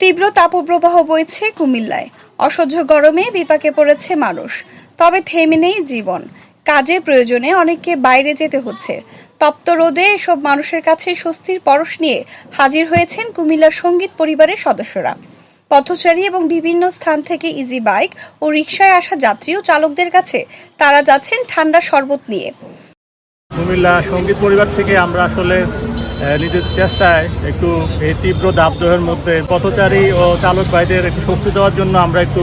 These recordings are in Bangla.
তীব্র তাপপ্রবাহ বইছে কুমিল্লায়। অসহ্য গরমে বিপাকে পড়েছে মানুষ। তবে থেমে নেই জীবন। কাজের প্রয়োজনে অনেককে বাইরে যেতে হচ্ছে। তপ্ত রোদে এসব মানুষের কাছে স্বস্তির পরশ নিয়ে হাজির হয়েছেন কুমিল্লার সংগীত পরিবারের সদস্যরা। পথচারী এবং বিভিন্ন স্থান থেকে ইজি বাইক ও রিক্সায় আসা যাত্রী ও চালকদের কাছে তারা যাচ্ছেন ঠান্ডা শরবত নিয়ে। কুমিল্লা সংগীত পরিবার থেকে আমরা আসলে নিজের চেষ্টায় একটু এই তীব্র দাবদাহের মধ্যে পথচারী ও চালক ভাইদের একটু শক্তি দেওয়ার জন্য আমরা একটু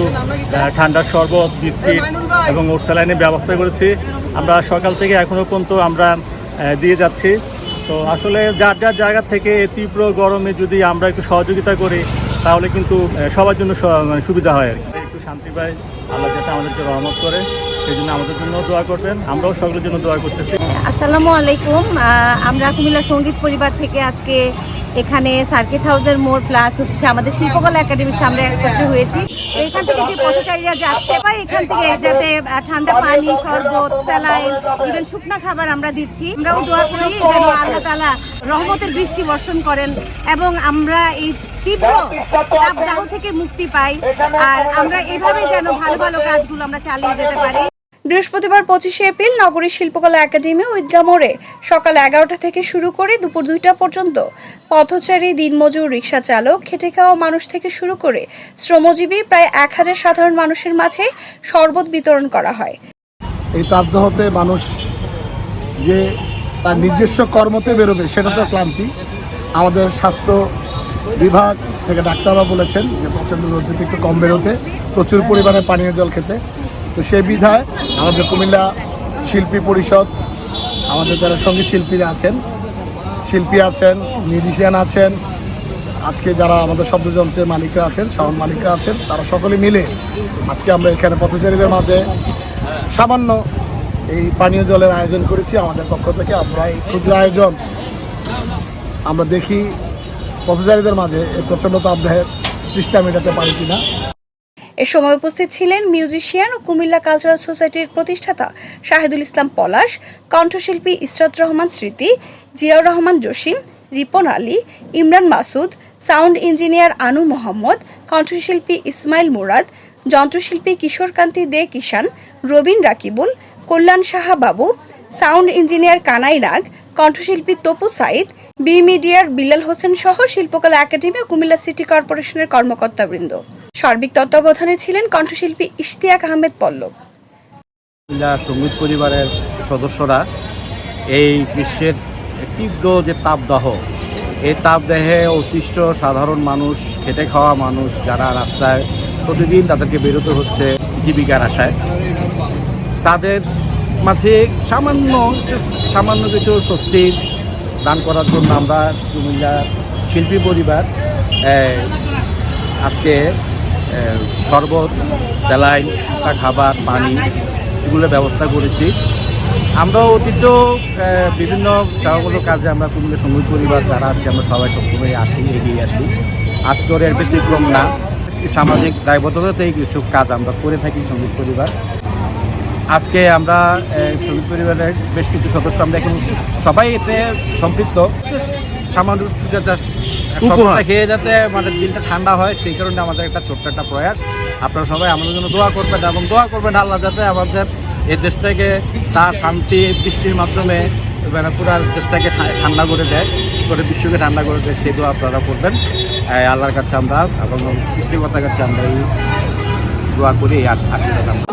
ঠান্ডার শরবত, বিস্কিট এবং ওটস্যালাইনের ব্যবস্থা করেছি। আমরা সকাল থেকে এখনও পর্যন্ত আমরা দিয়ে যাচ্ছি। তো আসলে যার যার জায়গা থেকে তীব্র গরমে যদি আমরা একটু সহযোগিতা করি, তাহলে কিন্তু সবার জন্য মানে সুবিধা হয় আর কি। একটু শান্তি পাই, আল্লাহ যাতে আমাদেরকে রহমত করে, সেই জন্য আমাদের জন্য দোয়া করবেন। আমরাও সকলের জন্য দোয়া করতেছি। আসসালামু আলাইকুম। আমরা কুমিল্লা সংগীত পরিবার থেকে আজকে এখানে সার্কিট হাউসের মোড় প্লাস হচ্ছে আমাদের শিল্পকলা একাডেমির সামনে একত্রিত হয়েছি। এখান থেকে যে পথচারীরা যাচ্ছে বা এখান থেকে যাতে ঠান্ডা পানি, শরবত, স্যালাইন ইভেন শুকনা খাবার আমরা দিচ্ছি, আমরাও দোয়া করি যেন আল্লাহ তালা রহমতের বৃষ্টি বর্ষণ করেন এবং আমরা এই তীব্র থেকে মুক্তি পাই। আর আমরা এভাবে যেন ভালো ভালো কাজগুলো আমরা চালিয়ে যেতে পারি। বৃহস্পতিবার পঁচিশে এপ্রিল নগরী শিল্পকলা একাডেমি ঈদগাহ মোড়ে সকাল এগারোটা থেকে শুরু করে দুপুর দুইটা পর্যন্ত পথচারী, দিনমজুর, রিক্সা চালক, খেটে খাওয়া মানুষ থেকে শুরু করে শ্রমজীবী প্রায় এক হাজার সাধারণ মানুষের মাঝে শরবত বিতরণ করা হয়। এই তাপদাহতে মানুষ যে তার নিজস্ব কর্মতে বেরোবে, সেটা তো ক্লান্তি। আমাদের স্বাস্থ্য বিভাগ থেকে ডাক্তাররা বলেছেন যে প্রচণ্ড রোদ্রে একটু কম বেরোতে, প্রচুর পরিমাণে পানীয় জল খেতে। তো সেই বিধায় আমাদের কুমিল্লা শিল্পী পরিষদ, আমাদের যারা সংগীত শিল্পীরা আছেন, শিল্পী আছেন মিউজিশিয়ান আছেন, আজকে যারা আমাদের শব্দযন্ত্রের মালিকরা আছেন সাউন্ড মালিকরা আছেন, তারা সকলে মিলে আজকে আমরা এখানে পথচারীদের মাঝে সামান্য এই পানীয় জলের আয়োজন করেছি। আমাদের পক্ষ থেকে আমরা এই ক্ষুদ্র আয়োজন আমরা দেখি পথচারীদের মাঝে এই প্রচণ্ড তাপদাহের পৃষ্ঠা মেটাতে পারি কিনা। এ সময় উপস্থিত ছিলেন মিউজিশিয়ান ও কুমিল্লা কালচারাল সোসাইটির প্রতিষ্ঠাতা শাহিদুল ইসলাম পলাশ, কণ্ঠশিল্পী ইসরাত রহমান স্মৃতি, জিয়াউর রহমান জসিম, রিপন আলী, ইমরান মাসুদ, সাউন্ড ইঞ্জিনিয়ার আনু মোহাম্মদ, কণ্ঠশিল্পী ইসমাইল মুরাদ, যন্ত্রশিল্পী কিশোরকান্তি দে কিষান, রবিন রাকিবুল, কল্যাণ সাহা বাবু, সাউন্ড ইঞ্জিনিয়ার কানাই নাগ কণ্ঠশিল্পী তপু সাইদ, বি মিডিয়ার বিল্লাল হোসেন সহ শিল্পকলা একাডেমি ও কুমিল্লা সিটি কর্পোরেশনের কর্মকর্তাবৃন্দ। সার্বিক তত্ত্বাবধানে ছিলেন কণ্ঠশিল্পী ইশতিয়াক আহমেদ পল্লব। কুমিল্লা সংগীত পরিবারের সদস্যরা এই গ্রীষ্মের তীব্র যে তাপদাহ, এই তাপদাহে অতিষ্ঠ সাধারণ মানুষ, খেটে খাওয়া মানুষ যারা রাস্তায় প্রতিদিন তাদেরকে বেরোতে হচ্ছে জীবিকার আশায়, তাদের মাঝে সামান্য সামান্য কিছু স্বস্তি দান করার জন্য আমরা কুমিল্লা শিল্পী পরিবার আজকে শরবত, স্যালাইন শুকা খাবার, পানি, এগুলোর ব্যবস্থা করেছি। আমরাও অতীত বিভিন্ন সেবামূলক কাজে আমরা কুমিল্লা সংগীত পরিবার যারা আছি, আমরা সবাই সবসময় আসি, এগিয়ে আসি। আজকের এর ব্যতিক্রম না। সামাজিক দায়বদ্ধতাতেই কিছু কাজ আমরা করে থাকি সংগীত পরিবার। আজকে আমরা সংগীত পরিবারের বেশ কিছু সদস্য আমরা এখন, সবাই এতে সম্পৃক্ত। সামান্য খেয়ে যাতে আমাদের দিনটা ঠান্ডা হয়, সেই কারণে আমাদের একটা ছোট্ট একটা প্রয়াস। আপনারা সবাই আমাদের জন্য দোয়া করবেন এবং দোয়া করবেন আল্লাহ যাতে আমাদের এই দেশটাকে তার শান্তি বৃষ্টির মাধ্যমে মানে পুরো দেশটাকে ঠান্ডা করে দেয় করে বিশ্বকে ঠান্ডা করে দেয়, সেই দোয়া আপনারা করবেন। আল্লাহর কাছে আমরা এবং সৃষ্টিকর্তার কাছে আমরা এই দোয়া করি, এই আশীর্বাদ আমরা